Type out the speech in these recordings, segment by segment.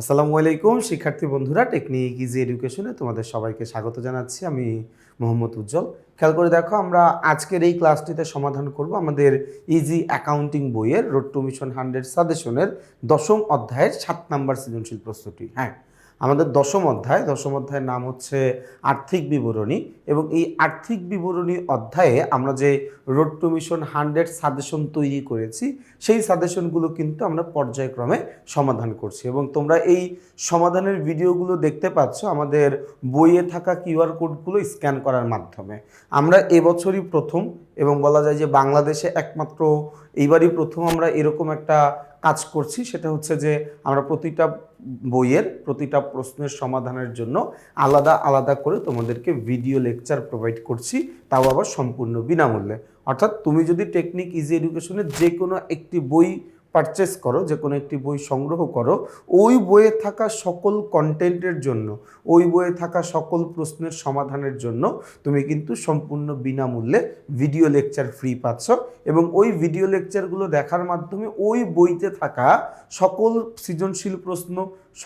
আসসালামু আলাইকুম, শিক্ষার্থী বন্ধুরা, টেকনিক ইজি এডুকেশনে তোমাদের সবাইকে স্বাগত জানাচ্ছি। আমি মোহাম্মদ উজ্জ্বল। খেয়াল করে দেখো, আমরা আজকের এই ক্লাসটিতে সমাধান করব আমাদের ইজি অ্যাকাউন্টিং বইয়ের, রোড টু মিশন হান্ড্রেড সাজেশনের দশম অধ্যায়ের সাত নাম্বার সৃজনশীল প্রশ্নটি। হ্যাঁ আমাদের দশম অধ্যায়, দশম অধ্যায়ের নাম হচ্ছে আর্থিক বিবরণী এবং এই আর্থিক বিবরণী অধ্যায়ে আমরা যে road to mission hundred suggestion তৈরি করেছি, সেই সাজেশনগুলো কিন্তু আমরা পর্যায়ক্রমে সমাধান করছি এবং তোমরা এই সমাধানের ভিডিওগুলো দেখতে পাচ্ছ, আমাদের বইয়ে থাকা কিউআর কোডগুলো স্ক্যান করার মাধ্যমে। আমরা এবছরই প্রথম এবং বলা যায় যে বাংলাদেশে একমাত্র এইবারই প্রথম আমরা এরকম একটা কাজ করছি, সেটা হচ্ছে যে আমরা প্রতিটা বইয়ের, প্রতিটা প্রশ্নের সমাধানের জন্য আলাদা আলাদা করে তোমাদেরকে ভিডিও লেকচার প্রোভাইড করছি, তাও আবার সম্পূর্ণ বিনামূল্যে। অর্থাৎ তুমি যদি টেকনিক ইজি এডুকেশনের যে কোনো একটি বই পারচেস করো, যে কোনো একটি বই সংগ্রহ করো, ওই বইয়ে থাকা সকল কন্টেন্টের জন্য, ওই বইয়ে থাকা সকল প্রশ্নের সমাধানের জন্য তুমি কিন্তু সম্পূর্ণ বিনামূল্যে ভিডিও লেকচার ফ্রি পাচ্ছ এবং ওই ভিডিও লেকচারগুলো দেখার মাধ্যমে ওই বইতে থাকা সকল সৃজনশীল প্রশ্ন,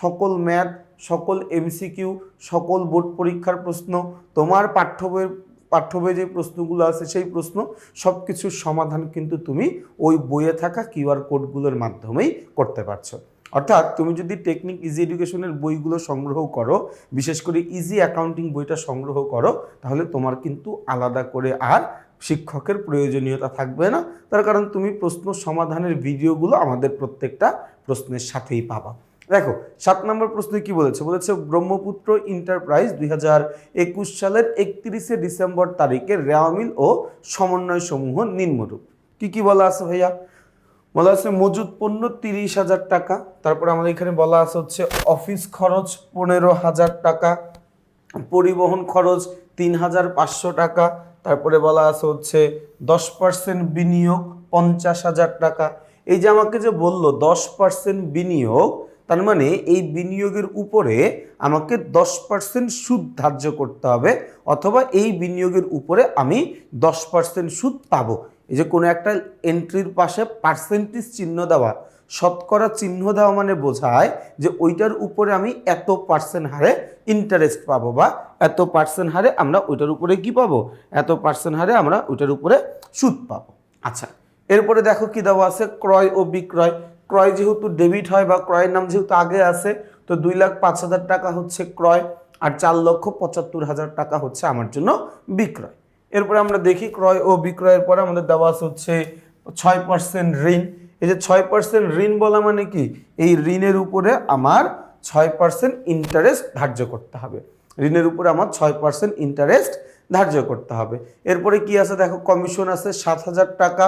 সকল ম্যাথ সকল এমসিকিউ সকল বোর্ড পরীক্ষার প্রশ্ন, তোমার পাঠ্য বইয়ের পাঠ্য বইয়ে যে প্রশ্নগুলো আছে, সেই প্রশ্ন সব কিছুর সমাধান কিন্তু তুমি ওই বইয়ে থাকা কিউআর কোডগুলোর মাধ্যমেই করতে পারছ। অর্থাৎ তুমি যদি টেকনিক ইজি এডুকেশনের বইগুলো সংগ্রহ করো, বিশেষ করে ইজি অ্যাকাউন্টিং বইটা সংগ্রহ করো, তাহলে তোমার কিন্তু আলাদা করে আর শিক্ষকের প্রয়োজনীয়তা থাকবে না। তার কারণ তুমি প্রশ্ন সমাধানের ভিডিওগুলো আমাদের প্রত্যেকটা প্রশ্নের সাথেই পাবা। দেখো, সাত নম্বর প্রশ্নে কি বলেছে? বলেছে, ব্রহ্মপুত্র এন্টারপ্রাইজ দুই সালের একত্রিশে ডিসেম্বর তারিখে রেওয়ামিল ও সমন্বয় সমূহ নিম্নরূপ। কি কি বলা আছে ভাইয়া? বলা আছে মজুদ পণ্য তিরিশ হাজার টাকা, তারপর আমাদের এখানে বলা আছে হচ্ছে অফিস খরচ পনেরো হাজার টাকা, পরিবহন খরচ তিন হাজার পাঁচশো টাকা, তারপরে বলা আছে হচ্ছে দশ পার্সেন্ট বিনিয়োগ পঞ্চাশ হাজার টাকা। এই যে আমাকে যে বলল, দশ পার্সেন্ট বিনিয়োগ তার মানে এই বিনিয়োগের উপরে আমাকে দশ পার্সেন্ট সুদ ধার্য করতে হবে অথবা এই বিনিয়োগের উপরে আমি দশ পার্সেন্ট সুদ পাবো। এই যে কোনো একটা এন্ট্রির পাশে পার্সেন্টেজ চিহ্ন দেওয়া, শতকরা চিহ্ন দেওয়া মানে বোঝায় যে ওইটার উপরে আমি এত পার্সেন্ট হারে ইন্টারেস্ট পাবো বা এত পার্সেন্ট হারে আমরা ওইটার উপরে কি পাবো? এত পার্সেন্ট হারে আমরা ওইটার উপরে সুদ পাবো। আচ্ছা এরপরে দেখো কি দেওয়া আছে? ক্রয় ও বিক্রয়। ক্রয় যেহেতু ডেবিট হয় বা ক্রয়ের নাম যেহেতু আগে আছে, তো দুই লাখ পাঁচ হাজার টাকা হচ্ছে ক্রয় আর চার লক্ষ পঁচাত্তর হাজার টাকা হচ্ছে আমার জন্য বিক্রয়। এরপরে আমরা দেখি ক্রয় ও বিক্রয়ের পরে আমাদের দেওয়া আছে হচ্ছে ছয় পার্সেন্ট ঋণ। এই যে ছয় পার্সেন্ট ঋণ বলা মানে কি? এই ঋণের উপরে আমার ছয় পার্সেন্ট ইন্টারেস্ট ধার্য করতে হবে। ঋণের উপরে আমার ছয় পার্সেন্ট ইন্টারেস্ট ধার্য করতে হবে। এরপরে কি আছে? দেখো, কমিশন আছে সাত হাজার টাকা,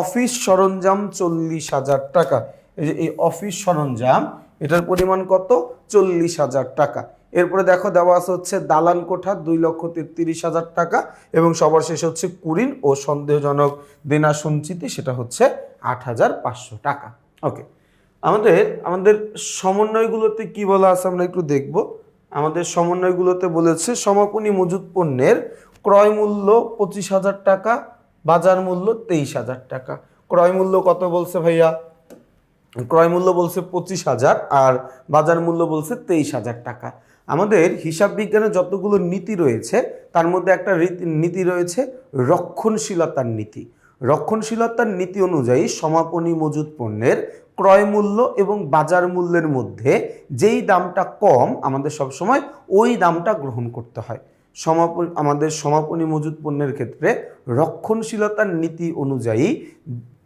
অফিস সরঞ্জাম চল্লিশ হাজার টাকা। এই যে এই অফিস সরঞ্জাম, এটার পরিমাণ কত? চল্লিশ হাজার টাকা। এরপরে দেখো দেওয়া আছে হচ্ছে দালান কোঠা দুই লক্ষ তেত্রিশ হাজার টাকা এবং সবার শেষে হচ্ছে কুড়িন ও সন্দেহজনক দেনা সঞ্চিতি, সেটা হচ্ছে আট হাজার পাঁচশো টাকা। ওকে, আমাদের আমাদের সমন্বয়গুলোতে কি বলা আছে আমরা একটু দেখব। আমাদের সমন্বয়গুলোতে বলেছে সমাপনী মজুদ পণ্যের ক্রয় মূল্য পঁচিশ হাজার টাকা, বাজার মূল্য তেইশ হাজার টাকা। ক্রয় মূল্য কত বলছে ভাইয়া? ক্রয় মূল্য বলছে পঁচিশ হাজার আর বাজার মূল্য বলছে তেইশ হাজার টাকা। আমাদের হিসাব বিজ্ঞানে যতগুলো নীতি রয়েছে, তার মধ্যে একটা নীতি রয়েছে রক্ষণশীলতার নীতি। রক্ষণশীলতার নীতি অনুযায়ী সমাপনী মজুদ পণ্যের ক্রয় মূল্য এবং বাজার মূল্যের মধ্যে যেই দামটা কম, আমাদের সবসময় ওই দামটা গ্রহণ করতে হয়। সমাপন, আমাদের সমাপনী মজুদ পণ্যের ক্ষেত্রে রক্ষণশীলতার নীতি অনুযায়ী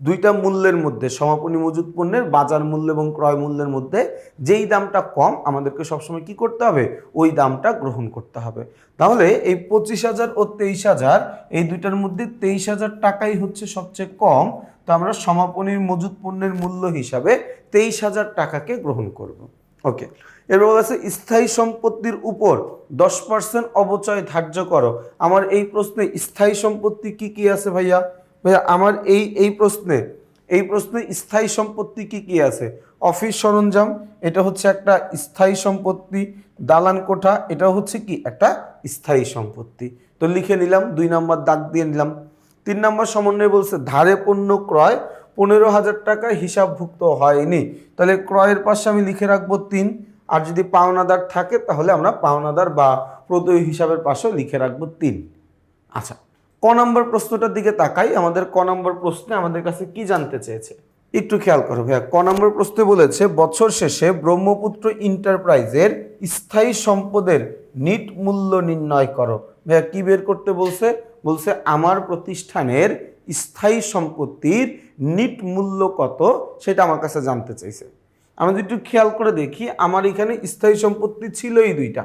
দুইটা মূল্যের মধ্যে, সমাপনী মজুদ পণ্যের, বাজার মূল্য এবং ক্রয় মূল্যের মধ্যে যেই দামটা কম, আমাদেরকে সবসময় কি করতে হবে? ওই দামটা গ্রহণ করতে হবে। তাহলে এই পঁচিশ হাজার ও তেইশ হাজার, এই দুইটার মধ্যে তেইশ হাজার টাকাই হচ্ছে সবচেয়ে কম। তো আমরা সমাপনীর মজুদ পণ্যের মূল্য হিসাবে তেইশ হাজার টাকাকে গ্রহণ করব। ওকে এরপর বলা আছে, স্থায়ী সম্পত্তির উপর দশ পার্সেন্ট অবচয় ধার্য করো। আমার এই প্রশ্নে স্থায়ী সম্পত্তি কি কি আছে ভাইয়া? ভাইয়া, আমার এই এই প্রশ্নে এই প্রশ্নে স্থায়ী সম্পত্তি কি কি আছে? অফিস সরঞ্জাম, এটা হচ্ছে একটা স্থায়ী সম্পত্তি। দালান কোঠা এটা হচ্ছে কি? একটা স্থায়ী সম্পত্তি। তো লিখে নিলাম, দুই নম্বর দাগ দিয়ে নিলাম। তিন নম্বর সমন্বয় বলছে, ধারে পণ্য ক্রয় পনেরো হাজার টাকা হিসাবভুক্ত হয়নি। তাহলে ক্রয়ের পাশে আমি লিখে রাখব তিন। আর যদি পাওনাদার থাকে, তাহলে আমরা পাওনাদার বা প্রদেয় হিসাবের পাশেও লিখে রাখব তিন। আচ্ছা ক নম্বর প্রশ্নটার দিকে তাকাই। আমাদের ক নম্বর প্রশ্নে আমাদের কাছে কি জানতে চেয়েছে? একটু খেয়াল করো ভাইয়া। ক নম্বর প্রশ্নে বলেছে, বছর শেষে ব্রহ্মপুত্র ইন্টারপ্রাইজের স্থায়ী সম্পদের নিট মূল্য নির্ণয় করো। ভাইয়া কি বের করতে বলছে? বলছে, আমার প্রতিষ্ঠানের স্থায়ী সম্পত্তির নিট মূল্য কত সেটা আমার কাছে জানতে চাইছে। আমি যদি একটু খেয়াল করে দেখি, আমার এখানে স্থায়ী সম্পত্তি ছিলই দুইটা।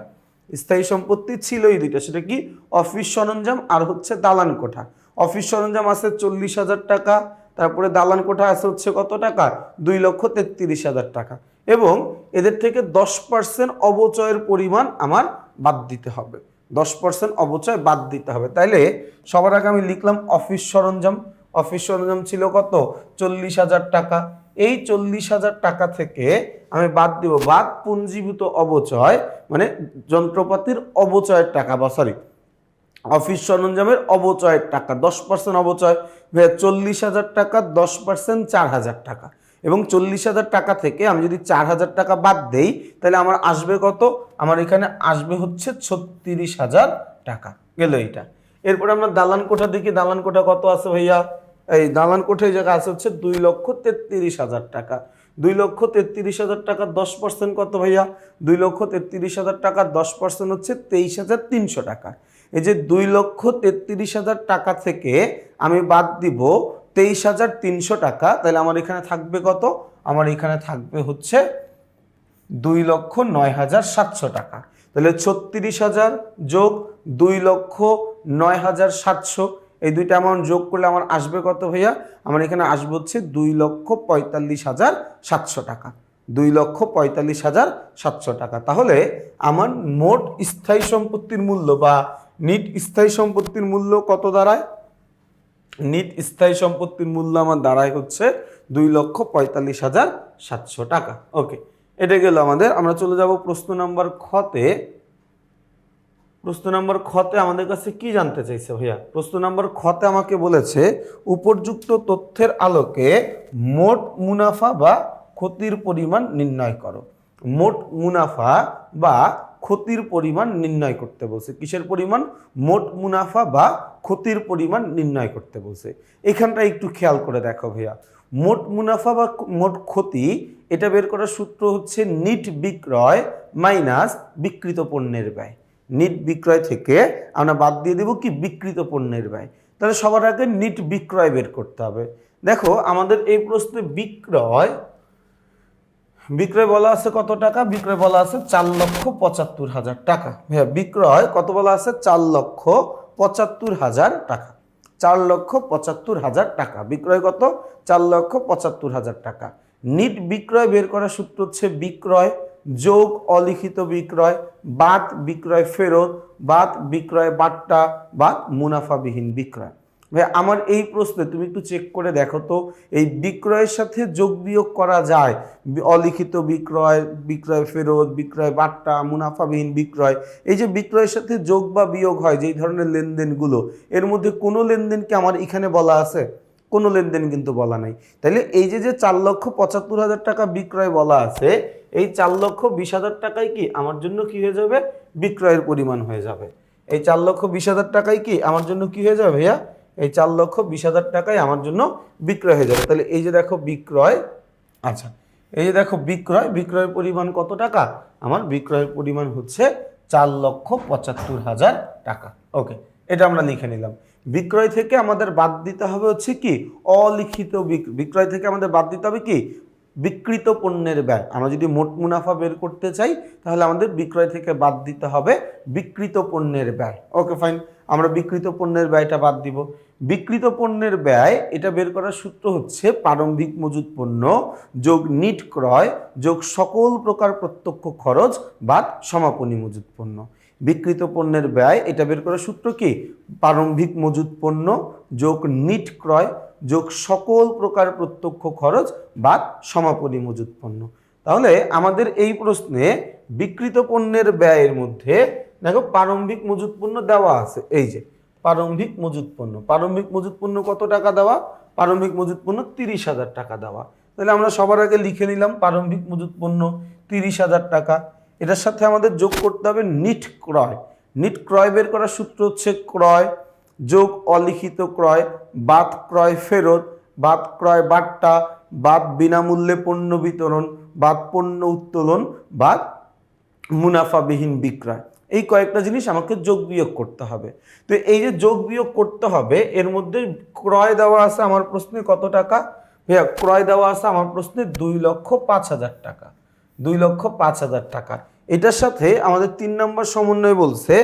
স্থায়ী সম্পত্তি ছিলই দুইটা, সেটা কি অফিস সরঞ্জাম আর হচ্ছে দালান কোঠা। অফিস সরঞ্জাম আছে চল্লিশ হাজার টাকা, তারপরে দালান কোঠা আছে হচ্ছে কত টাকা? দুই লক্ষ তেত্রিশ হাজার টাকা। এবং এদের থেকে দশ পার্সেন্ট অবচয়ের পরিমাণ আমার বাদ দিতে হবে। দশ পার্সেন্ট অবচয় বাদ দিতে হবে। তাইলে সবার আগে আমি লিখলাম অফিস সরঞ্জাম। অফিস সরঞ্জাম ছিল কত? চল্লিশ হাজার টাকা। এই চল্লিশ হাজার টাকা থেকে আমি বাদ দিব। বাদ পুঞ্জীভূত অবচয় মানে যন্ত্রপাতির অবচয়ের টাকা বা সরি অফিস সরঞ্জামের অবচয়ের টাকা। দশ পার্সেন্ট অবচয় চল্লিশ হাজার টাকা, দশ পার্সেন্ট চার হাজার টাকা। এবং চল্লিশ হাজার টাকা থেকে আমি যদি চার হাজার টাকা বাদ দেই, তাহলে আমার আসবে কত? আমার এখানে আসবে হচ্ছে ছত্রিশ হাজার টাকা। গেল এইটা। এরপরে আমরা দালান কোঠা দেখি। দালান কোঠা কত আছে ভাইয়া? এই দালান কোঠা জায়গা আছে হচ্ছে দুই লক্ষ তেত্রিশ হাজার টাকা। দুই লক্ষ তেত্রিশ হাজার টাকা দশ পার্সেন্ট কত ভাইয়া? দুই লক্ষ তেত্রিশ হাজার টাকা দশ পার্সেন্ট হচ্ছে তেইশ হাজার তিনশো টাকা। এই যে দুই লক্ষ তেত্রিশ হাজার টাকা থেকে আমি বাদ দিব তেইশ হাজার তিনশো টাকা। তাহলে আমার এখানে থাকবে কত? আমার এখানে থাকবে হচ্ছে দুই লক্ষ নয় হাজার সাতশো টাকা। তাহলে ছত্রিশ হাজার যোগ দুই লক্ষ নয় হাজার সাতশো। এই দুইটা অ্যামাউন্ট যোগ করলে আমার আসবে কত ভাইয়া? আমার এখানে আসবে হচ্ছে দুই লক্ষ পঁয়তাল্লিশ হাজার সাতশো টাকা। দুই লক্ষ পঁয়তাল্লিশ হাজার সাতশো টাকা। তাহলে আমার মোট স্থায়ী সম্পত্তির মূল্য বা নিট স্থায়ী সম্পত্তির মূল্য কত দাঁড়ায়? নিট স্থায়ী সম্পত্তির মূল্য আমার দাঁড়ায় হচ্ছে দুই লক্ষ পঁয়তাল্লিশ হাজার সাতশো টাকা। ওকে এটা গেল আমাদের। আমরা চলে যাব প্রশ্ন নাম্বার খতে প্রশ্ন নাম্বার খতে আমাদের কাছে কি জানতে চাইছে ভাইয়া? প্রশ্ন নাম্বার খতে আমাকে বলেছে, উপযুক্ত তথ্যের আলোকে মোট মুনাফা বা ক্ষতির পরিমাণ নির্ণয় করো। মোট মুনাফা বা ক্ষতির পরিমাণ নির্ণয় করতে বলছে। কিসের পরিমাণ? মোট মুনাফা বা ক্ষতির পরিমাণ নির্ণয় করতে বলছে। এখানটা একটু খেয়াল করে দেখো ভাইয়া। মোট মুনাফা বা মোট ক্ষতি, এটা বের করার সূত্র হচ্ছে নিট বিক্রয় মাইনাস বিকৃত পণ্যের ব্যয়। নিট বিক্রয় থেকে আমরা বাদ দিয়ে দেবো কি? বিকৃত পণ্যের ব্যয়। তাহলে সবার আগে নিট বিক্রয় বের করতে হবে। দেখো, আমাদের এই প্রশ্নে বিক্রয় বিক্রয় বলা আছে কত টাকা? বিক্রয় বলা আছে চার লক্ষ পঁচাত্তর হাজার টাকা। হ্যাঁ বিক্রয় কত বলা আছে? চার লক্ষ পঁচাত্তর হাজার টাকা। চার লক্ষ পঁচাত্তর হাজার টাকা। বিক্রয় কত? চার লক্ষ পঁচাত্তর হাজার টাকা। নিট বিক্রয় বের করার সূত্র হচ্ছে বিক্রয় যোগ অলিখিত বিক্রয়, বাদ বিক্রয় ফেরত, বাদ বিক্রয় বাট্টা, বাদ মুনাফাবিহীন বিক্রয়। ভাই, আমার এই প্রশ্নে তুমি একটু চেক করে দেখো তো, এই বিক্রয়ের সাথে যোগ বিয়োগ করা যায়? অলিখিত বিক্রয় বিক্রয় ফেরত, বিক্রয় বাট্টা মুনাফাবিহীন বিক্রয়, এই যে বিক্রয়ের সাথে যোগ বা বিয়োগ হয় যেই ধরনের লেনদেনগুলো, এর মধ্যে কোনো লেনদেনকে আমার এখানে বলা আছে? কোনো লেনদেন কিন্তু বলা নাই। তাহলে এই যে যে চার লক্ষ পঁচাত্তর হাজার টাকা বিক্রয় বলা আছে, এই চার লক্ষ বিশ হাজার টাকায় কি আমার জন্য কি হয়ে যাবে? বিক্রয়ের পরিমাণ হয়ে যাবে। এই চার লক্ষ বিশ হাজার টাকায় কি আমার জন্য কি হয়ে যাবে ভাইয়া? এই চার লক্ষ বিশ হাজার টাকায় আমার জন্য বিক্রয় হয়ে যাবে। তাহলে এই যে দেখো বিক্রয় আচ্ছা এই যে দেখো বিক্রয় বিক্রয়ের পরিমাণ কত টাকা? আমার বিক্রয়ের পরিমাণ হচ্ছে চার লক্ষ পঁচাত্তর হাজার টাকা। ওকে, এটা আমরা লিখে নিলাম। বিক্রয় থেকে আমাদের বাদ দিতে হবে হচ্ছে কি? অলিখিত বিক- বিক্রয় থেকে আমাদের বাদ দিতে হবে কি? বিকৃত পণ্যের ব্যয়। আমরা যদি মোট মুনাফা বের করতে চাই, তাহলে আমাদের বিক্রয় থেকে বাদ দিতে হবে বিকৃত পণ্যের ব্যয়। ওকে, ফাইন, আমরা বিকৃত পণ্যের ব্যয়টা বাদ দিব। বিকৃত পণ্যের ব্যয়, এটা বের করার সূত্র হচ্ছে প্রারম্ভিক মজুত পণ্য, যোগ নিট ক্রয়, যোগ সকল প্রকার প্রত্যক্ষ খরচ বাদ সমাপনী মজুত পণ্য। বিকৃত পণ্যের ব্যয়, এটা বের করার সূত্র কি? প্রারম্ভিক মজুত পণ্য, যোগ নিট ক্রয়, যোগ সকল প্রকার প্রত্যক্ষ খরচ বাদ সমাপনী মজুত পণ্য। তাহলে আমাদের এই প্রশ্নে বিকৃত পণ্যের ব্যয়ের মধ্যে, দেখো প্রারম্ভিক মজুত পণ্য দেওয়া আছে, এই যে প্রারম্ভিক মজুত পণ্য। প্রারম্ভিক মজুত পণ্য কত টাকা দেওয়া? প্রারম্ভিক মজুত পণ্য তিরিশ হাজার টাকা দেওয়া। তাহলে আমরা সবার আগে লিখে নিলাম প্রারম্ভিক মজুত পণ্য তিরিশ হাজার টাকা। এটার সাথে আমাদের যোগ করতে হবে নিট ক্রয়। নিট ক্রয় বের করার সূত্র হচ্ছে ক্রয় যোগ অলিখিত ক্রয়, বাদ ক্রয় ফেরত, বাদ ক্রয় বাট্টা বাদ বিনামূল্যে পণ্য বিতরণ, বাদ পণ্য উত্তোলন, বাদ মুনাফাবিহীন বিক্রয়। এই কয়েকটা জিনিস আমাকে যোগ বিয়োগ করতে হবে। তো এই যে যোগ বিয়োগ করতে হবে, এর মধ্যে ক্রয় দেওয়া আছে আমার প্রশ্নে কত টাকা? ভাইয়া, ক্রয় দেওয়া আছে আমার প্রশ্নে দুই লক্ষ পাঁচ হাজার টাকা। দুই লক্ষ পাঁচ হাজার টাকা। এটার সাথে আমাদের তিন নম্বর সমন্বয় বলছে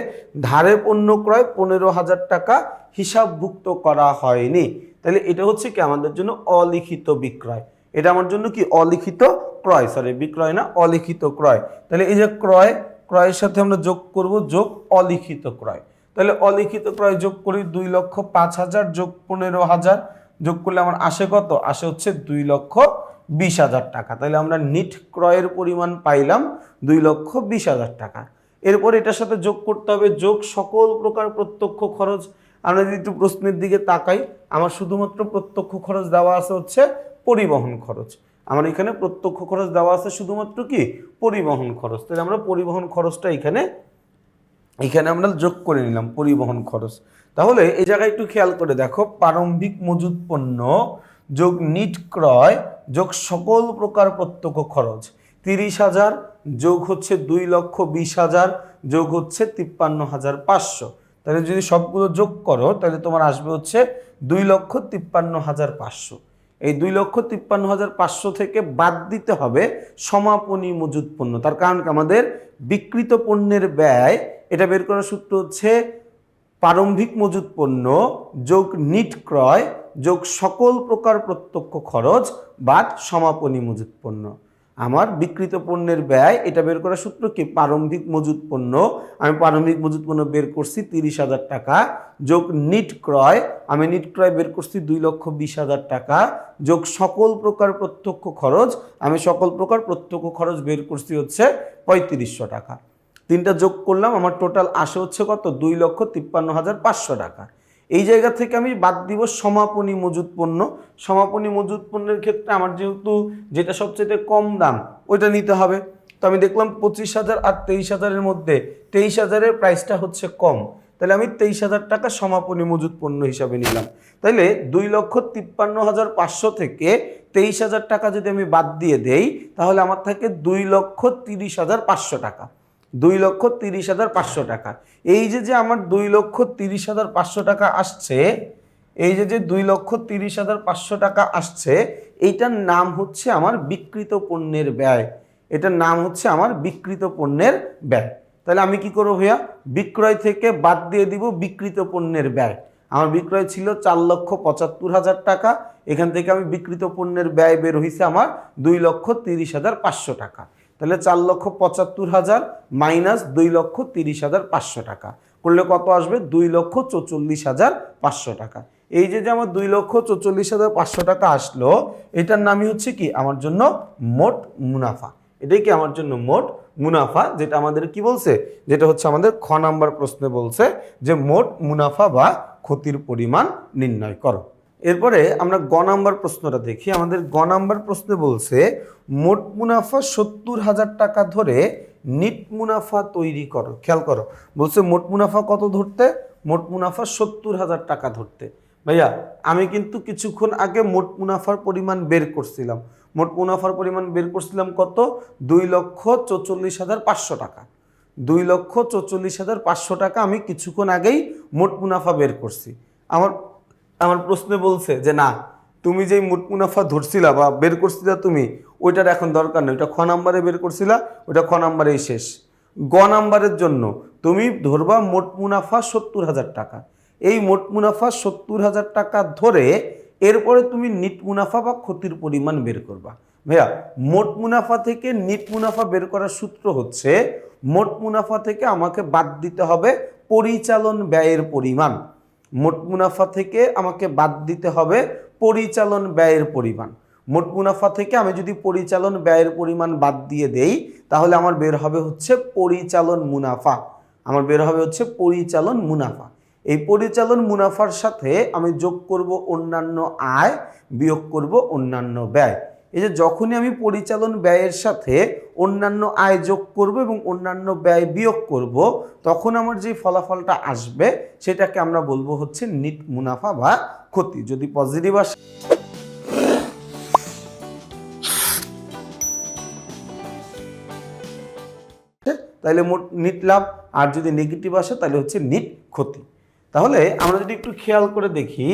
ধারে পণ্য ক্রয় পনেরো হাজার টাকা, হিসাবভুক্ত করা হয়নি। তাহলে এটা হচ্ছে কি? আমাদের জন্য অলিখিত বিক্রয়। এটা আমার জন্য কি? অলিখিত ক্রয় সরি বিক্রয় না, অলিখিত ক্রয়। তাহলে এই যে ক্রয় ক্রয়ের সাথে আমরা যোগ করব, যোগ অলিখিত ক্রয়। তাহলে অলিখিত ক্রয় যোগ করি দুই লক্ষ পাঁচ হাজার যোগ পনেরো হাজার, যোগ করলে আমার আসে কত? আসে হচ্ছে দুই লক্ষ বিশ হাজার টাকা। তাহলে আমরা নিট ক্রয়ের পরিমাণ পাইলাম দুই লক্ষ বিশ হাজার টাকা। এরপর এটার সাথে যোগ করতে হবে, যোগ সকল প্রকার প্রত্যক্ষ খরচ। আমরা যদি একটু প্রশ্নের দিকে তাকাই, আমার শুধুমাত্র প্রত্যক্ষ খরচ দেওয়া আছে হচ্ছে পরিবহন খরচ। আমার এখানে প্রত্যক্ষ খরচ দেওয়া আছে শুধুমাত্র কি? পরিবহন খরচ। তাহলে আমরা পরিবহন খরচটা এখানে এখানে আমরা যোগ করে নিলাম পরিবহন খরচ। তাহলে এই জায়গায় একটু খেয়াল করে দেখো, প্রারম্ভিক মজুত পণ্য যোগ নিট ক্রয় যোগ সকল প্রকার প্রত্যক্ষ খরচ। তিরিশ হাজার যোগ হচ্ছে দুই লক্ষ বিশ হাজার, যোগ হচ্ছে তিপ্পান্ন হাজার পাঁচশো। তাহলে যদি সবগুলো যোগ করো, তাহলে তোমার আসবে হচ্ছে দুই লক্ষ তিপ্পান্ন হাজার পাঁচশো। এই দুই লক্ষ তিপ্পান্ন হাজার পাঁচশো থেকে বাদ দিতে হবে সমাপনী মজুদ পণ্য। তার কারণ আমাদের বিকৃত পণ্যের ব্যয়, এটা বের করার সূত্র হচ্ছে প্রারম্ভিক মজুদ পণ্য, যোগ নিট ক্রয়, যোগ সকল প্রকার প্রত্যক্ষ খরচ, বাদ সমাপনী মজুদ পণ্য। আমার বিকৃত পণ্যের ব্যয়, এটা বের করার সূত্র কি? প্রারম্ভিক মজুত পণ্য। আমি প্রারম্ভিক মজুত পণ্য বের করছি তিরিশ হাজার টাকা। যোগ নিট ক্রয়, আমি নিট ক্রয় বের করছি দুই লক্ষ বিশ হাজার টাকা। যোগ সকল প্রকার প্রত্যক্ষ খরচ, আমি সকল প্রকার প্রত্যক্ষ খরচ বের করছি হচ্ছে পঁয়ত্রিশশো টাকা। তিনটা যোগ করলাম, আমার টোটাল আসে হচ্ছে কত? দুই লক্ষ তিপ্পান্ন হাজার পাঁচশো টাকা। এই জায়গা থেকে আমি বাদ দিব সমাপনী মজুত পণ্য। সমাপনী মজুত পণ্যের ক্ষেত্রে আমার যেহেতু যেটা সবচেয়ে কম দাম, ওইটা নিতে হবে। তো আমি দেখলাম পঁচিশ হাজার আর তেইশ হাজারের মধ্যে তেইশ হাজারের প্রাইসটা হচ্ছে কম। তাহলে আমি তেইশ হাজার টাকা সমাপনী মজুত পণ্য হিসাবে নিলাম। তাইলে দুই লক্ষ তিপ্পান্ন হাজার পাঁচশো থেকে তেইশ হাজার টাকা যদি আমি বাদ দিয়ে দেই, তাহলে আমার থাকে দুই লক্ষ তিরিশ হাজার পাঁচশো টাকা। দুই লক্ষ তিরিশ হাজার পাঁচশো টাকা। এই যে যে আমার দুই লক্ষ তিরিশ হাজার পাঁচশো টাকা আসছে, এই যে যে দুই লক্ষ তিরিশ হাজার পাঁচশো টাকা আসছে, এইটার নাম হচ্ছে আমার বিকৃত পণ্যের ব্যয়। এটার নাম হচ্ছে আমার বিকৃত পণ্যের ব্যয়। তাহলে আমি কি করব ভাইয়া? বিক্রয় থেকে বাদ দিয়ে দিব বিকৃত পণ্যের ব্যয়। আমার বিক্রয় ছিল চার লক্ষ পঁচাত্তর হাজার টাকা, এখান থেকে আমি বিকৃত পণ্যের ব্যয় বের হয়েছে আমার দুই লক্ষ তিরিশ হাজার পাঁচশো টাকা। তাহলে চার লক্ষ পঁচাত্তর হাজার মাইনাস দুই লক্ষ তিরিশ হাজার পাঁচশো টাকা। করলে কত আসবে? দুই লক্ষ চৌচল্লিশ হাজার পাঁচশো টাকা। এই যে যে আমার দুই লক্ষ চৌচল্লিশ হাজার পাঁচশো টাকা আসলো, এটার নামই হচ্ছে কি? আমার জন্য মোট মুনাফা। এটাই কি আমার জন্য মোট মুনাফা? যেটা আমাদের কি বলছে? যেটা হচ্ছে আমাদের খ নাম্বার প্রশ্নে বলছে যে মোট মুনাফা বা ক্ষতির পরিমাণ নির্ণয় করো। এরপরে আমরা গ নাম্বার প্রশ্নটা দেখি। আমাদের গ নাম্বার প্রশ্নে বলছে, মোট মুনাফা সত্তর হাজার টাকা ধরে নিট মুনাফা তৈরি করো, খেয়াল করো। বলছে, মোট মুনাফা কত ধরতে? মোট মুনাফা সত্তর হাজার টাকা ধরতে। ভাইয়া, আমি কিন্তু কিছুক্ষণ আগে মোট মুনাফার পরিমাণ বের করছিলাম। মোট মুনাফার পরিমাণ বের করছিলাম কত? দুই লক্ষ চৌচল্লিশ হাজার পাঁচশো টাকা। দুই লক্ষ চৌচল্লিশ হাজার পাঁচশো টাকা আমি কিছুক্ষণ আগেই মোট মুনাফা বের করছি। আমার আমার প্রশ্নে বলছে যে, না, তুমি যেই মোট মুনাফা ধরছিলা বা বের করছিলা তুমি, ওইটার এখন দরকার নেই। ওইটা খ নাম্বারে বের করছিলা, ওইটা খ নাম্বারেই শেষ। গ নাম্বারের জন্য তুমি ধরবা মোট মুনাফা সত্তর হাজার টাকা। এই মোট মুনাফা সত্তর হাজার টাকা ধরে এরপরে তুমি নিট মুনাফা বা ক্ষতির পরিমাণ বের করবা। ভাইয়া, মোট মুনাফা থেকে নিট মুনাফা বের করার সূত্র হচ্ছে, মোট মুনাফা থেকে আমাকে বাদ দিতে হবে পরিচালন ব্যয়ের পরিমাণ। মোট মুনাফা থেকে আমাকে বাদ দিতে হবে পরিচালন ব্যয়ের পরিমাণ। মোট মুনাফা থেকে আমি যদি পরিচালন ব্যয়ের পরিমাণ বাদ দিয়ে দেই, তাহলে আমার বের হবে হচ্ছে পরিচালন মুনাফা। আমার বের হবে হচ্ছে পরিচালন মুনাফা। এই পরিচালন মুনাফার সাথে আমি যোগ করব অন্যান্য আয়, বিয়োগ করব অন্যান্য ব্যয়। এই যে যখনই আমি পরিচালন ব্যয়ের সাথে অন্যান্য আয় যোগ করব এবং অন্যান্য ব্যয় বিয়োগ করব, তখন আমার যে ফলাফলটা আসবে সেটাকে আমরা বলব হচ্ছে নিট মুনাফা বা ক্ষতি। যদি পজিটিভ আসে তাহলে মোট নিট লাভ, আর যদি নেগেটিভ আসে তাহলে হচ্ছে নিট ক্ষতি। তাহলে আমরা যদি একটু খেয়াল করে দেখি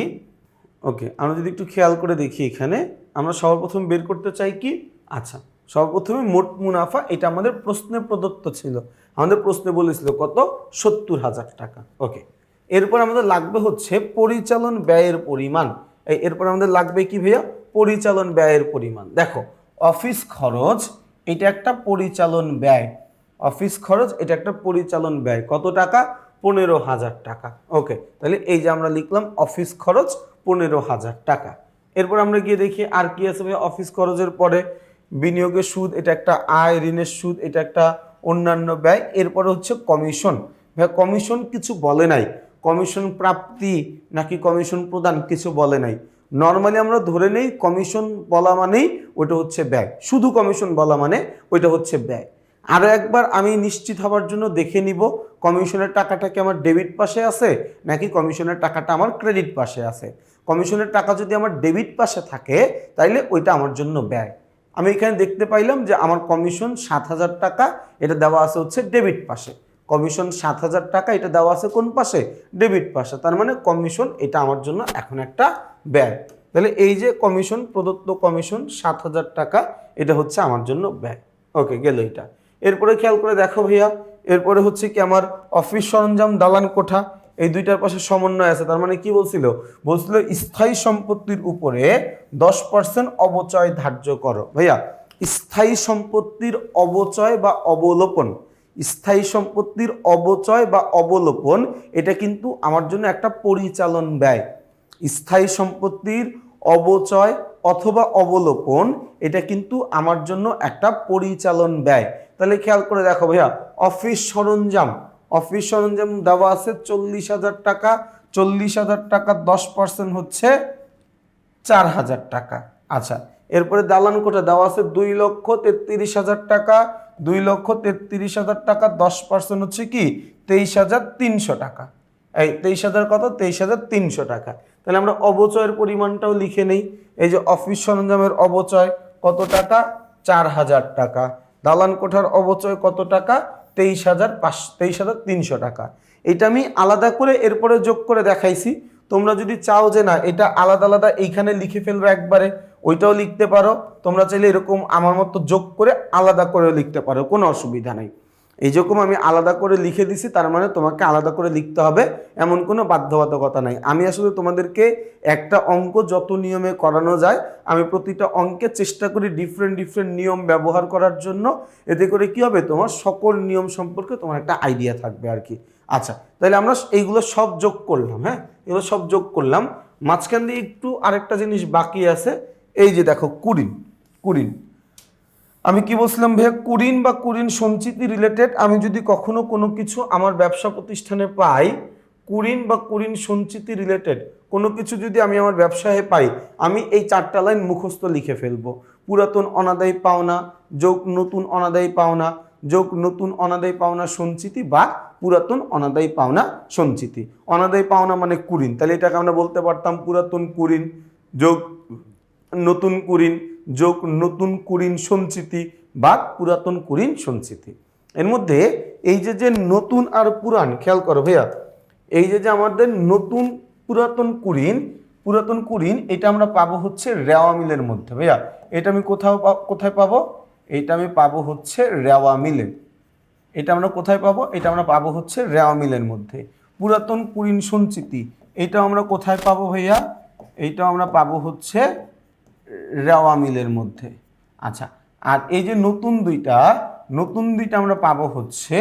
ওকে, আমরা যদি একটু খেয়াল করে দেখি এখানে, আমরা সর্বপ্রথম বের করতে চাই কি? আচ্ছা সর্বপ্রথমে মোট মুনাফা, এটা আমাদের প্রশ্নে প্রদত্ত ছিল। আমাদের প্রশ্নে বলেছিল কত? সত্তর হাজার টাকা। ওকে, এরপর আমাদের লাগবে হচ্ছে পরিচালন ব্যয়ের পরিমাণ। এরপর আমাদের লাগবে কি ভাইয়া? পরিচালন ব্যয়ের পরিমাণ। দেখো, অফিস খরচ, এটা একটা পরিচালন ব্যয়। অফিস খরচ, এটা একটা পরিচালন ব্যয়। কত টাকা? পনেরো হাজার টাকা। ওকে তাহলে এই যে আমরা লিখলাম অফিস খরচ পনেরো হাজার টাকা। এরপর আমরা গিয়ে দেখি আর কি আছে অফিস খরচের পরে বিনিয়োগের সুদ, এটা একটা আয়, ঋণের সুদ, এটা একটা অন্যান্য ব্যয়, এরপরে হচ্ছে কমিশন ভাই কমিশন কিছু বলে নাই। কমিশন প্রাপ্তি নাকি কমিশন প্রদান কিছু বলে নাই। নর্মালি আমরা ধরে নেই কমিশন বলা মানেই ওইটা হচ্ছে ব্যয়। শুধু কমিশন বলা মানে ওইটা হচ্ছে ব্যয়। আরও একবার আমি নিশ্চিত হওয়ার জন্য দেখে নিব, কমিশনের টাকাটা কি আমার ডেবিট পাশে আছে, নাকি কমিশনের টাকাটা আমার ক্রেডিট পাশে আছে। কমিশনের টাকা যদি আমার ডেবিট পাশে থাকে, তাইলে ওইটা আমার জন্য ব্যয়। আমি এখানে দেখতে পাইলাম যে আমার কমিশন সাত হাজার টাকা, এটা দেওয়া আছে হচ্ছে ডেবিট পাশে। কমিশন সাত হাজার টাকা, এটা দেওয়া আছে কোন পাশে? ডেবিট পাশে। তার মানে কমিশন এটা আমার জন্য এখন একটা ব্যয়। তাহলে এই যে কমিশন, প্রদত্ত কমিশন সাত হাজার টাকা, এটা হচ্ছে আমার জন্য ব্যয়। ওকে, গেল এটা। এরপরে খেয়াল করে দেখো ভাইয়া, এরপরে হচ্ছে কি আমার অফিস সরঞ্জাম দালান কোঠা, এই দুইটার পাশে সমন্বয় আছে। তার মানে কি বলছিল? বলছিল স্থায়ী সম্পত্তির উপরে দশ পার্সেন্ট অবচয় ধার্য করো। ভাইয়া, স্থায়ী সম্পত্তির অবচয় বা অবলোপন, স্থায়ী সম্পত্তির অবচয় বা অবলোপন, এটা কিন্তু আমার জন্য একটা পরিচালন ব্যয়। স্থায়ী সম্পত্তির অবচয় অথবা অবলোপন, এটা কিন্তু আমার জন্য একটা পরিচালন ব্যয়। তাহলে খেয়াল করে দেখো ভাইয়া, অফিস সরঞ্জাম অফিস সরঞ্জাম দেওয়া আছে চল্লিশ হাজার টাকা, চল্লিশ হাজার টাকা দশ পার্সেন্ট হচ্ছে চার হাজার টাকা। আচ্ছা এরপরে দালান কোটা দেওয়া আছে দুই লক্ষ তেত্রিশ হাজার টাকা, দুই লক্ষ তেত্রিশ হাজার টাকা, দশ পার্সেন্ট হচ্ছে কি? তেইশ হাজার তিনশো টাকা। এই তেইশ হাজার কত? তেইশ হাজার তিনশো টাকা। তাহলে আমরা অবচয়ের পরিমাণটাও লিখে নেই। এই যে অফিস সরঞ্জামের অবচয় কত টাকা? চার হাজার টাকা। দালান কোঠার অবচয় কত টাকা? তেইশ হাজার পাঁচ তেইশ হাজার তিনশো টাকা। এটা আমি আলাদা করে এরপরে যোগ করে দেখাইছি। তোমরা যদি চাও যে না, এটা আলাদা আলাদা এইখানে লিখে ফেলব একবারে, ওইটাও লিখতে পারো। তোমরা চাইলে এরকম আমার মতো যোগ করে আলাদা করেও লিখতে পারো, কোনো অসুবিধা নেই। এই যেরকম আমি আলাদা করে লিখে দিছি, তার মানে তোমাকে আলাদা করে লিখতে হবে, এমন কোনো বাধ্যবাধকতা নাই। আমি আসলে তোমাদেরকে একটা অঙ্ক যত নিয়মে করানো যায়, আমি প্রতিটা অঙ্কে চেষ্টা করি ডিফারেন্ট ডিফারেন্ট নিয়ম ব্যবহার করার জন্য। এতে করে কি হবে? তোমার সকল নিয়ম সম্পর্কে তোমার একটা আইডিয়া থাকবে আর কি আচ্ছা তাহলে আমরা এইগুলো সব যোগ করলাম হ্যাঁ? এগুলো সব যোগ করলাম। মাঝখান দিয়ে একটু আরেকটা জিনিস বাকি আছে। এই যে দেখো, কুড়িন কুড়িন। আমি কি বলছিলাম ভাইয়া? কুরিন বা কুরিন সঞ্চিতি রিলেটেড আমি যদি কখনো কোনো কিছু আমার ব্যবসা প্রতিষ্ঠানে পাই, কুরিন বা কুরিন সঞ্চিতি রিলেটেড কোনো কিছু যদি আমি আমার ব্যবসায় পাই, আমি এই চারটা লাইন মুখস্থ লিখে ফেলব। পুরাতন অনাদায়ী পাওনা, যোগ নতুন অনাদায়ী পাওনা, যোগ নতুন অনাদায়ী পাওনা সঞ্চিতি বা পুরাতন অনাদায়ী পাওনা সঞ্চিতি। অনাদায়ী পাওনা মানে কুরিন, তাহলে এটাকে আমরা বলতে পারতাম পুরাতন কুরিন, যোগ নতুন কুরিন যোগ নতুন কুরিন সঞ্চিতি বা পুরাতন কুরিন সঞ্চিতি। এর মধ্যে এই যে যে নতুন আর পুরান, খেয়াল করো ভাইয়া, এই যে যে আমাদের নতুন পুরাতন কুরিন পুরাতন কুরিন এটা আমরা পাবো হচ্ছে রেওয়া মিলের মধ্যে। ভাইয়া, এটা আমি কোথাও কোথায় পাবো? এটা আমি পাবো হচ্ছে রেওয়া মিলে এটা আমরা কোথায় পাবো? এটা আমরা পাবো হচ্ছে রেওয়া মিলের মধ্যে। পুরাতন কুরিন সঞ্চিতি এটা আমরা কোথায় পাবো ভাইয়া? এইটা আমরা পাবো হচ্ছে রেওয়া মিলের মধ্যে। আচ্ছা আর এই যে নতুন দুইটা নতুন দুইটা আমরা পাবো হচ্ছে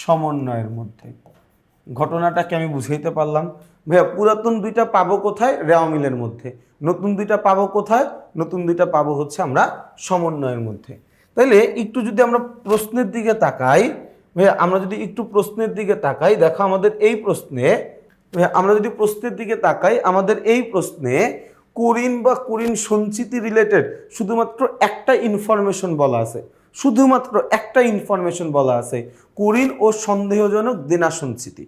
সমন্বয়ের মধ্যে। ঘটনাটাকে আমি বুঝাইতে পারলাম। ভাইয়া, পুরাতন দুইটা পাবো কোথায়? রেওয়া মিলের মধ্যে। নতুন দুইটা পাবো কোথায়? নতুন দুইটা পাবো হচ্ছে আমরা সমন্বয়ের মধ্যে। তাইলে একটু যদি আমরা প্রশ্নের দিকে তাকাই, ভাইয়া, আমরা যদি একটু প্রশ্নের দিকে তাকাই, দেখো আমাদের এই প্রশ্নে আমরা যদি প্রশ্নের দিকে তাকাই, আমাদের এই প্রশ্নে কুরিন বা কুরিন সঞ্চিতি রিলেটেড শুধুমাত্র একটা ইনফরমেশন বলা আছে। শুধুমাত্র একটা ইনফরমেশন বলা আছে। কুরিন ও সন্দেহজনক দেনা সঞ্চিতি।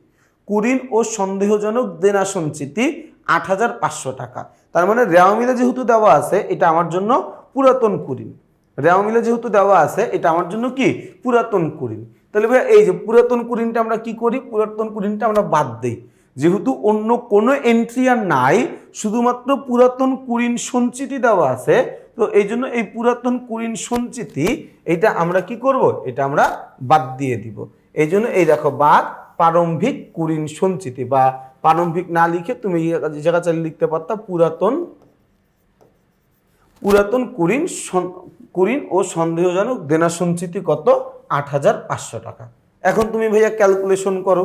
কুরিন ও সন্দেহজনক দেনা সঞ্চিতি আট হাজার পাঁচশো টাকা। তার মানে রেওয়া মিলে যেহেতু দেওয়া আছে, এটা আমার জন্য পুরাতন কুরিন। রেওয়া মিলে যেহেতু দেওয়া আছে, এটা আমার জন্য কি? পুরাতন কুরিন। তাহলে ভাই এই যে পুরাতন কুরিনটা আমরা কি করি? পুরাতন কুরিনটা আমরা বাদ দেই। যেহেতু অন্য কোনো এন্ট্রি আর নাই, শুধুমাত্র পুরাতন কুরিন সঞ্চিতি দেওয়া আছে, তো এই জন্য এই পুরাতন কুরিন সঞ্চিতি এটা আমরা কি করব? এটা আমরা বাদ দিয়ে দিব। এই জন্য এই দেখো বাদ, প্রারম্ভিক কুরিন সঞ্চিতি বা প্রারম্ভিক না লিখে তুমি জায়গা চাইলে লিখতে পারতা, পুরাতন পুরাতন কুরিন কুরিন ও সন্দেহজনক দেনা সঞ্চিতি কত? আট হাজার পাঁচশো টাকা। এখন তুমি ভাইয়া ক্যালকুলেশন করো।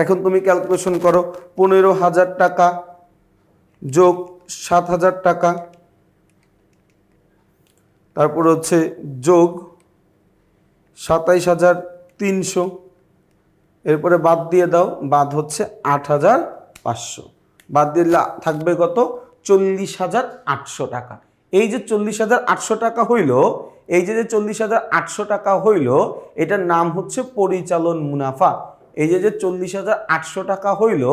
এখন তুমি ক্যালকুলেশন করো, পনেরো হাজার টাকা যোগ সাত হাজার টাকা। তারপর হচ্ছে যোগ সাতাইশ হাজার তিনশো। এরপরে বাদ দিয়ে দাও, বাদ হচ্ছে আট হাজার পাঁচশো। বাদ দিলে থাকবে কত? চল্লিশ হাজার আটশো টাকা। এই যে চল্লিশ হাজার আটশো টাকা হইল, এই যে চল্লিশ হাজার আটশো টাকা হইল, এটার নাম হচ্ছে পরিচালন মুনাফা। এই যে যে চল্লিশ হাজার আটশো টাকা হইল,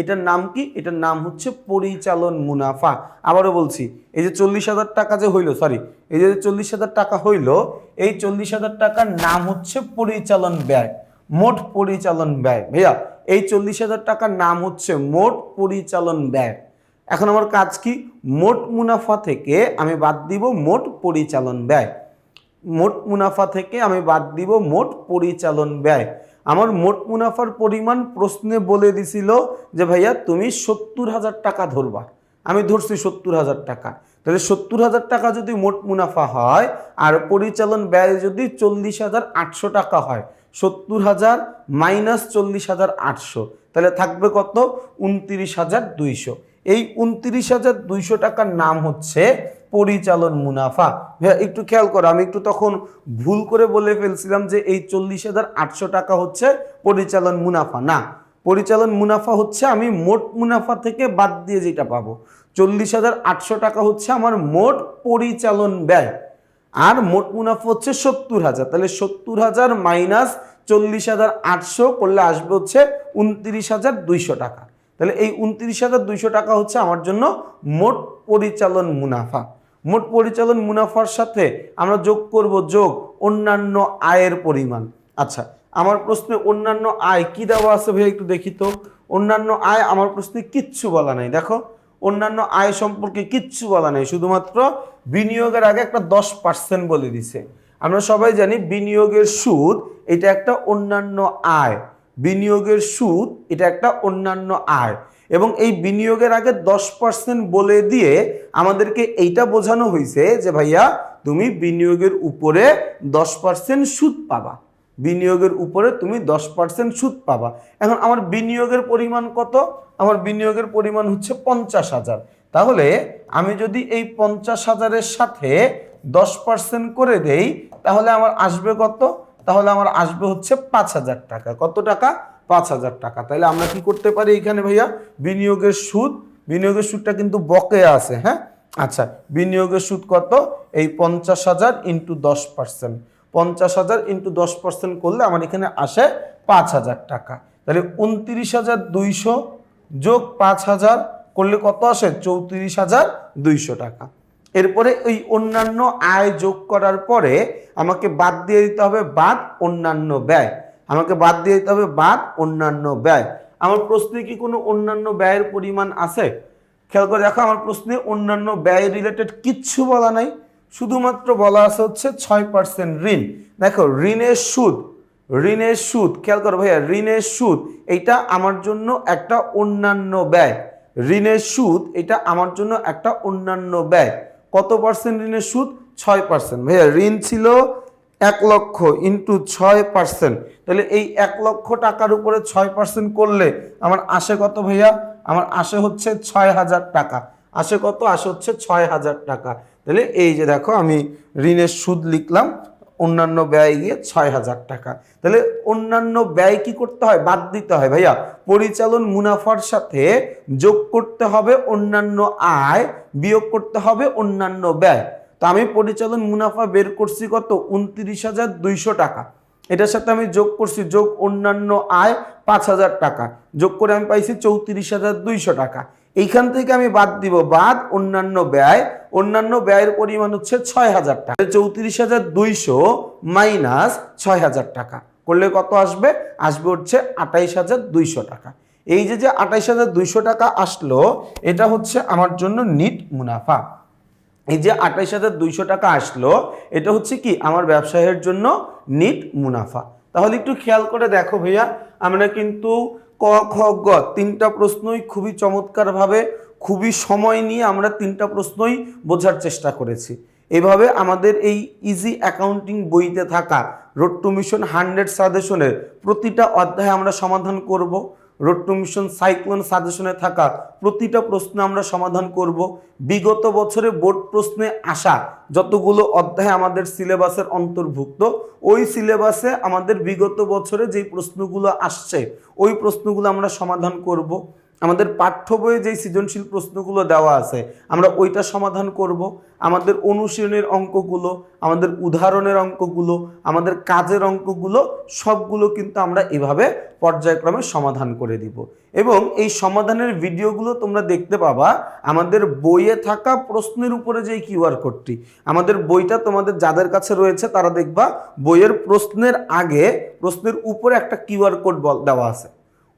এটার নাম কি? এটার নাম হচ্ছে পরিচালন মুনাফা। আবারও বলছি, এই যে চল্লিশ হাজার টাকা যে হইল সরি এই যে চল্লিশ হাজার টাকা হইল, এই চল্লিশ হাজার টাকার নাম হচ্ছে পরিচালন ব্যয়, মোট পরিচালন ব্যয়। ভাইয়া, এই চল্লিশ হাজার টাকার নাম হচ্ছে মোট পরিচালন ব্যয়। এখন আমার কাজ কি? মোট মুনাফা থেকে আমি বাদ দিব মোট পরিচালন ব্যয়। মোট মুনাফা থেকে আমি বাদ দিব মোট পরিচালন ব্যয়। আমার মোট মুনাফার পরিমাণ প্রশ্নে বলে দিছিল যে, ভাইয়া, তুমি সত্তর হাজার টাকা ধরবা। আমি ধরছি সত্তর হাজার টাকা। তাহলে সত্তর হাজার টাকা যদি মোট মুনাফা হয়, আর পরিচালন ব্যয় যদি চল্লিশ হাজার আটশো টাকা হয়, সত্তর হাজার মাইনাস চল্লিশ হাজার আটশো, তাহলে থাকবে কত? উনত্রিশ হাজার দুইশো। এই উনত্রিশ হাজার দুইশো টাকার নাম হচ্ছে পরিচালন মুনাফা। ভাইয়া, একটু খেয়াল করো, আমি একটু তখন ভুল করে বলে ফেলছিলাম যে এই চল্লিশ হাজার আটশো টাকা হচ্ছে পরিচালন মুনাফা। না, পরিচালন মুনাফা হচ্ছে আমি মোট মুনাফা থেকে বাদ দিয়ে যেটা পাবো। চল্লিশ হাজার আটশো টাকা হচ্ছে আমার মোট পরিচালন ব্যয়। আর মোট মুনাফা হচ্ছে সত্তর হাজার। তাহলে সত্তর হাজার মাইনাস চল্লিশ হাজার আটশো করলে আসবে হচ্ছে উনত্রিশ হাজার দুইশো টাকা। তাহলে এই উনত্রিশ হাজার দুইশো টাকা হচ্ছে আমার জন্য মোট পরিচালন মুনাফা। মোট পরিচালন মুনাফার সাথে আমরা যোগ করব যোগ অন্যান্য আয়ের পরিমাণ। আচ্ছা আমার প্রশ্নে অন্যান্য আয় কি দেওয়া আছে ভাই একটু দেখি তো? অন্যান্য আয় আমার প্রশ্নে কিচ্ছু বলা নাই। দেখো, অন্যান্য আয় সম্পর্কে কিচ্ছু বলা নাই, শুধুমাত্র বিনিয়োগের আগে একটা দশ পার্সেন্ট বলে দিছে। আমরা সবাই জানি বিনিয়োগের সুদ এটা একটা অন্যান্য আয়। বিনিয়োগের সুদ এটা একটা অন্যান্য আয়। এবং এই বিনিয়োগের আগে দশ পার্সেন্ট বলে দিয়ে আমাদেরকে এইটা বোঝানো হয়েছে যে ভাইয়া তুমি বিনিয়োগের উপরে দশ পার্সেন্ট সুদ পাবা। বিনিয়োগের উপরে তুমি দশ পার্সেন্ট সুদ পাবা। এখন আমার বিনিয়োগের পরিমাণ কত? আমার বিনিয়োগের পরিমাণ হচ্ছে পঞ্চাশ হাজার। তাহলে আমি যদি এই পঞ্চাশ হাজারের সাথে দশ পার্সেন্ট করে দেই, তাহলে আমার আসবে কত? তাহলে আমার আসবে হচ্ছে পাঁচ হাজার টাকা। কত টাকা? পাঁচ হাজার টাকা। তাহলে আমরা কি করতে পারি এখানে ভাইয়া? বিনিয়োগের সুদ। বিনিয়োগের সুদটা কিন্তু বকেয়া আছে হ্যাঁ? আচ্ছা বিনিয়োগের সুদ কত? এই পঞ্চাশ হাজার ইন্টু দশ পার্সেন্ট পঞ্চাশ হাজার ইন্টু দশ পার্সেন্ট করলে আমার এখানে আসে পাঁচ হাজার টাকা। তাহলে উনত্রিশ হাজার দুইশো যোগ পাঁচ হাজার করলে কত আসে? চৌত্রিশ হাজার দুইশো টাকা। এরপরে এই অন্যান্য আয় যোগ করার পরে আমাকে বাদ দিয়ে দিতে হবে বাদ অন্যান্য ব্যয়। আমাকে বাদ দিয়ে দিতে হবে, বাদ অন্যান্য ব্যয়। আমার প্রশ্নে কি কোনো অন্যান্য ব্যয়ের পরিমাণ আছে? খেয়াল করে দেখো, আমার প্রশ্নে অন্যান্য ব্যয় রিলেটেড কিচ্ছু বলা নাই, শুধুমাত্র বলা আছে হচ্ছে ছয় পার্সেন্ট ঋণ। দেখো, ঋণের সুদ ঋণের সুদ, খেয়াল করো ভাইয়া, ঋণের সুদ এইটা আমার জন্য একটা অন্যান্য ব্যয়। ঋণের সুদ, এটা আমার জন্য একটা অন্যান্য ব্যয়। কত পার্সেন্ট ঋণের সুদ? ছয় পার্সেন্ট ভাইয়া, ঋণ ছিল এক লক্ষ ইন্টু ছয় পার্সেন্ট তাহলে এই এক লক্ষ টাকার উপরে ছয় পার্সেন্ট করলে আমার আসে কত ভাইয়া? আমার আসে হচ্ছে ছয় হাজার টাকা। আসে কত? আসে হচ্ছে ছয় হাজার টাকা। তাহলে এই যে দেখো আমি ঋণের সুদ লিখলাম, অন্যান্য ব্যয় গিয়ে ছয় হাজার টাকা। তাহলে অন্যান্য ব্যয় কি করতে হয়? বাদ দিতে হয় ভাইয়া। পরিচালন মুনাফার সাথে যোগ করতে হবে অন্যান্য আয়, বিয়োগ করতে হবে অন্যান্য ব্যয়। তো আমি পরিচালন মুনাফা বের করছি কত? উনত্রিশ হাজার দুইশো টাকা। এটার সাথে আমি যোগ করছি, যোগ অন্যান্য আয় পাঁচ হাজার টাকা। যোগ করে আমি পাইছি চৌত্রিশ হাজার দুইশো টাকা। এইখান থেকে আমি বাদ দিব বাদ অন্যান্য ব্যয়। অন্যান্য ব্যয়ের পরিমাণ হচ্ছে ছয় হাজার টাকা। চৌত্রিশ হাজার দুইশো মাইনাস ছয় হাজার টাকা। করলে কত আসবে? আসবে হচ্ছে আঠাইশ হাজার দুইশো টাকা। এই যে যে আঠাইশ হাজার দুইশো টাকা আসলো, এটা হচ্ছে আমার জন্য নিট মুনাফা। এই যে আঠাইশ হাজার দুইশো টাকা আসলো, এটা হচ্ছে কি আমার ব্যবসায়ের জন্য নিট মুনাফা। তাহলে একটু খেয়াল করে দেখো ভাইয়া, আমরা কিন্তু ক, খ, গ তিনটা প্রশ্নই খুবই চমৎকারভাবে, খুবই সময় নিয়ে আমরা তিনটা প্রশ্নই বোঝার চেষ্টা করেছি। এভাবে আমাদের এই ইজি অ্যাকাউন্টিং বইতে থাকা রোড টু মিশন হান্ড্রেড সাজেশনের প্রতিটা অধ্যায় আমরা সমাধান করব। রোড মিশন সাইক্লোন সাজেশনে থাকা প্রতিটা প্রশ্ন আমরা সমাধান করব। বিগত বছরে বোর্ড প্রশ্নে আসা যতগুলো অধ্যায় আমাদের সিলেবাসের অন্তর্ভুক্ত, ওই সিলেবাসে আমাদের বিগত বছরে যেই প্রশ্নগুলো আসছে, ওই প্রশ্নগুলো আমরা সমাধান করব। আমাদের পাঠ্য বইয়ে যেই সৃজনশীল প্রশ্নগুলো দেওয়া আছে, আমরা ওইটা সমাধান করব। আমাদের অনুশীলনের অঙ্কগুলো, আমাদের উদাহরণের অঙ্কগুলো, আমাদের কাজের অঙ্কগুলো, সবগুলো কিন্তু আমরা এভাবে পর্যায়ক্রমে সমাধান করে দিব। এবং এই সমাধানের ভিডিওগুলো তোমরা দেখতে পাবা, আমাদের বইয়ে থাকা প্রশ্নের উপরে যে কিউআর কোডটি, আমাদের বইটা তোমাদের যাদের কাছে রয়েছে তারা দেখবা, বইয়ের প্রশ্নের আগে, প্রশ্নের উপরে একটা কিউআর কোড দেওয়া আছে।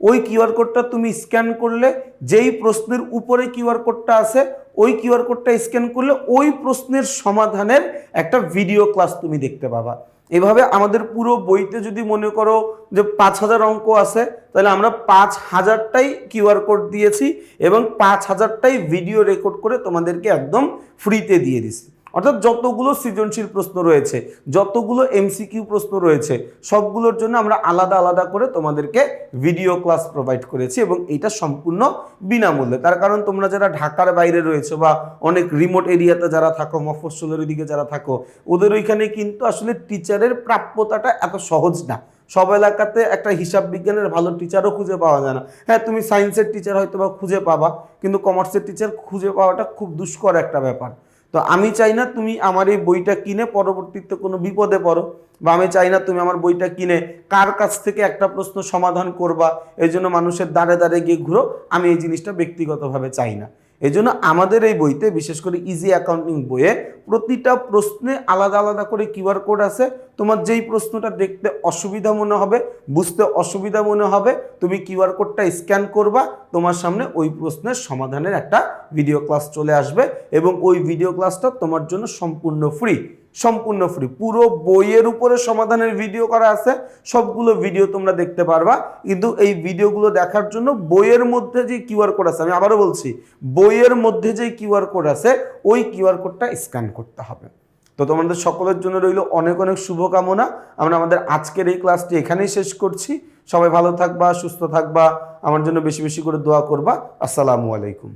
ওই কিউআর কোডটা তুমি স্ক্যান করলে, যেই প্রশ্নের উপরে কিউআর কোডটা আছে, ওই কিউআর কোডটা স্ক্যান করলে ওই প্রশ্নের সমাধানের একটা ভিডিও ক্লাস তুমি দেখতে পাবা। এভাবে আমাদের পুরো বইতে যদি মনে করো যে পাঁচ হাজার অঙ্ক আছে, তাহলে আমরা পাঁচ হাজারটাই কিউআর কোড দিয়েছি এবং পাঁচ হাজারটাই ভিডিও রেকর্ড করে তোমাদেরকে একদম ফ্রিতে দিয়ে দিছি অর্থাৎ যতগুলো সৃজনশীল প্রশ্ন রয়েছে, যতগুলো এমসিকিউ প্রশ্ন রয়েছে, সবগুলোর জন্য আমরা আলাদা আলাদা করে তোমাদেরকে ভিডিও ক্লাস প্রোভাইড করেছি এবং এটা সম্পূর্ণ বিনামূল্যে। তার কারণ তোমরা যারা ঢাকার বাইরে রয়েছে বা অনেক রিমোট এরিয়াতে যারা থাকো, মফস্বলের দিকে যারা থাকো, ওদের ওইখানে কিন্তু আসলে টিচারের প্রাপ্যতাটা এত সহজ না। সব এলাকাতে একটা হিসাব বিজ্ঞানের ভালো টিচারও খুঁজে পাওয়া যায় না। হ্যাঁ তুমি সায়েন্সের টিচার হয়তো বা খুঁজে পাবা, কিন্তু কমার্সের টিচার খুঁজে পাওয়াটা খুব দুষ্কর একটা ব্যাপার। তো আমি চাই না তুমি আমার এই বইটা কিনে পরবর্তীতে কোনো বিপদে পড়ো, বা আমি চাই না তুমি আমার বইটা কিনে কার কাছ থেকে একটা প্রশ্ন সমাধান করবা, এই জন্য মানুষের দাঁড়ে দাঁড়ে গিয়ে ঘুরো, আমি এই জিনিসটা ব্যক্তিগতভাবে চাই না। এই জন্য আমাদের এই বইতে, বিশেষ করে ইজি অ্যাকাউন্টিং বইয়ে প্রতিটা প্রশ্নে আলাদা আলাদা করে কিউআর কোড আছে। তোমার যেই প্রশ্নটা দেখতে অসুবিধা মনে হবে, বুঝতে অসুবিধা মনে হবে, তুমি কিউআর কোডটা স্ক্যান করবা, তোমার সামনে ওই প্রশ্নের সমাধানের একটা ভিডিও ক্লাস চলে আসবে এবং ওই ভিডিও ক্লাসটা তোমার জন্য সম্পূর্ণ ফ্রি সম্পূর্ণ ফ্রি পুরো বইয়ের উপরে সমাধানের ভিডিও করা আছে, সবগুলো ভিডিও তোমরা দেখতে পারবা। কিন্তু এই ভিডিওগুলো দেখার জন্য বইয়ের মধ্যে যে কিউআর কোড আছে, আমি আবারও বলছি, বইয়ের মধ্যে যে কিউআর কোড আছে, ওই কিউআর কোডটা স্ক্যান করতে হবে। তো তোমাদের সকলের জন্য রইল অনেক অনেক শুভকামনা। আমরা আমাদের আজকের এই ক্লাসটি এখানেই শেষ করছি। সবাই ভালো থাকবা, সুস্থ থাকবা। আমার জন্য বেশি বেশি করে দোয়া করবা। আসসালামু আলাইকুম।